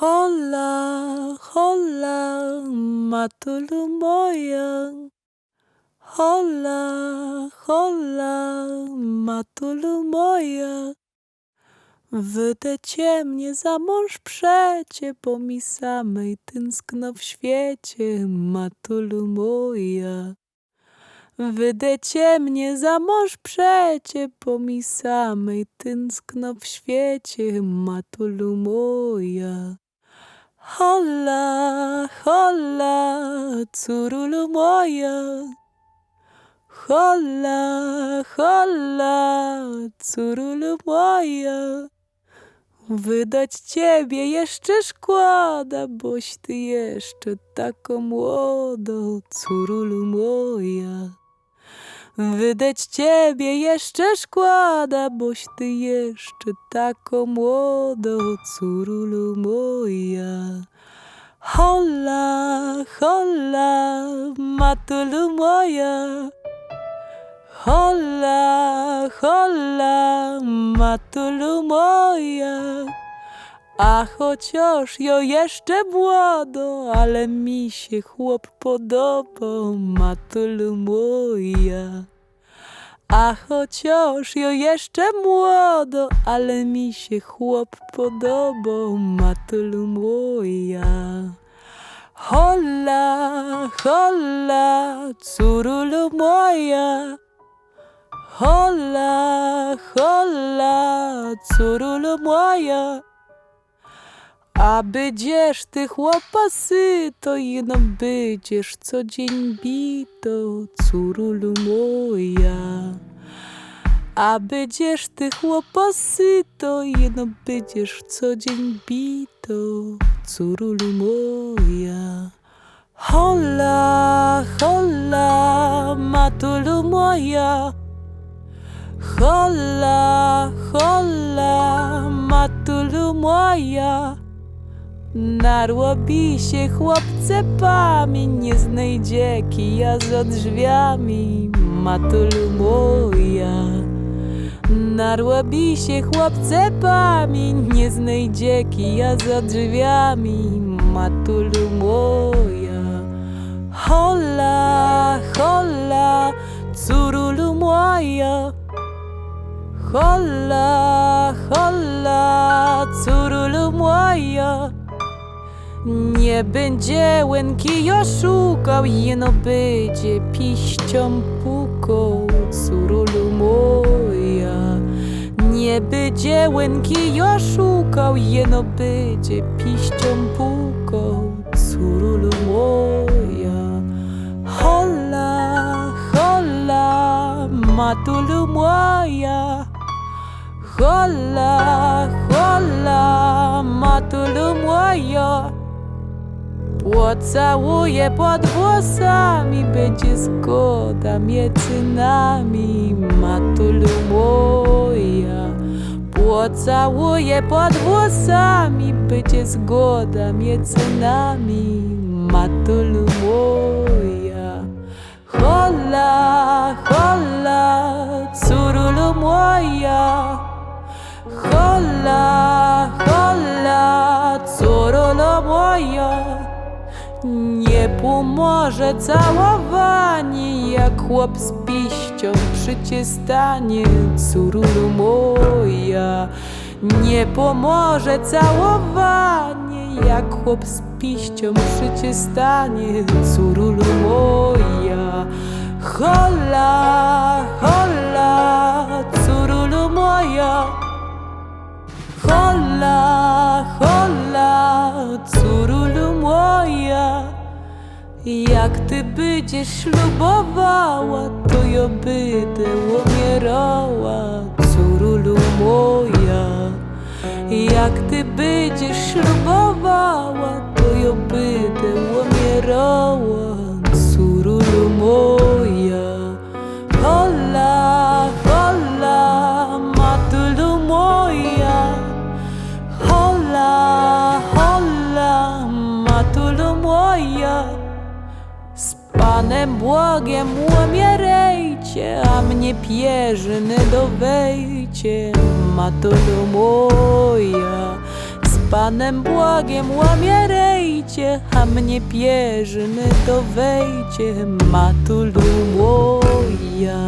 Hola, hola, matulu moja. Hola, hola, matulu moja. Wydecie mnie za mąż przecie, bo mi samej tęskno w świecie, matulu moja. Wydecie mnie za mąż przecie, bo mi samej tęskno w świecie, matulu moja. Hola, hola, curulu moja. Hola, hola, curulu moja. Wydać ciebie jeszcze szkoda, boś ty jeszcze taką młodą, curulu moja. Wydać ciebie jeszcze szkoda, boś ty jeszcze taką młodą, curulu moja. Hola, hola, matulu moja. Hola, hola, matulu moja. A chociaż jo jeszcze młodo, ale mi się chłop podobał, matulu moja. A chociaż jo jeszcze młodo, ale mi się chłop podobał, matulu moja. Hola, hola, curulu moja. Hola, hola, curulu moja. A będziesz ty chłopasy, to jeno będziesz co dzień bito, curulu moja. A będziesz ty chłopasy, to jeno będziesz co dzień bito, curulu moja. Hola, hola, matulu moja. Hola, hola, matulu moja. Narłobi się chłopce pamięć, nie znajdzie kija za drzwiami, matulu moja. Narłobi się chłopce pamięć, nie znajdzie kija za drzwiami, matulu moja. Hola, hola, curulu moja. Hola, hola, curulu moja. Nie będzie łęki szukał, jeno będzie piścią pukał, curulu moja. Nie będzie łęki szukał, jeno będzie piścią pukał, curulu moja. Hola, hola, matulu moja. Hola, hola, matulu moja. Pocałuję pod włosami, będzie zgoda między nami, matulu moja. Pocałuję pod włosami, będzie zgoda między nami, matulu moja. Pomoże całowanie, jak chłop z piścią przy stanie, curulu moja. Nie pomoże całowanie, jak chłop z piścią przy stanie, curulu moja. Hola, hola, curulu moja. Hola, hola. Jak ty będziesz ślubowała, to ja będę umierała, curulu moja. Jak ty będziesz ślubowała, to ja będę umierała, curulu moja. Hola, hola, matulu moja. Hola, hola, matulu moja. Panem Bogiem umierajcie, a mnie pierzyny dowejcie, matulu moja. Z Panem błagiem łamie rejcie, a mnie pierzyny to wejcie, matulu moja.